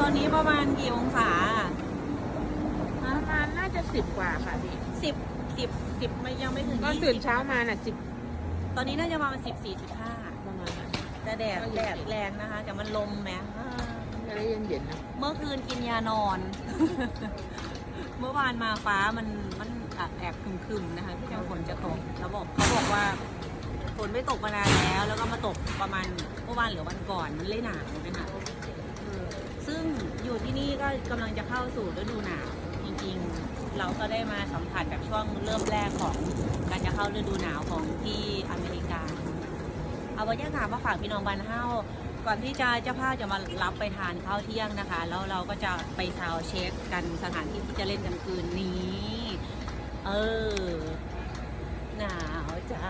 ประมาณกี่องศาประมาณน่าจะสิบกว่าค่ะพี่สิบสิบสิบไม่ยังไม่ถึงตอนยี่ตื่นสิบเช้ามาน่ะสิบตอนนี้น่าจะประมาณสิบสี่สิบห้าประมาณนั้นแต่แดดแดดแรงนะคะ แต่มันลมแหมอ่าจะได้เย็นๆนะเมื่อคืนกินยานอน เมื่อวานมาฟ้ามันมันแอบครึมๆนะคะที่จะฝนจะตกแล้วบอกเขาบอกว่าฝนไม่ตกมานานแล้ว แล้วก็มาตกประมาณเมื่อวานหรือวันก่อนมันเลยหนาวนะคะเออซึ่งอยู่ที่นี่ ก็กำลังจะเข้าสู่ฤดูหนาวจริงๆ เราก็ได้มาสัมผัสกับช่วงเริ่มแรกของการจะเข้าฤดูหนาวของที่อเมริกา เอาบรรยากาศมาฝากพี่น้องบ้านเฮาก่อนที่จะเจ้าภาพจะมารับไปทานข้าวเที่ยงนะคะ แล้วเราก็จะไปซาวเช็คกันสถานที่ที่จะเล่นกันคืนนี้ เออ หนาวจ้า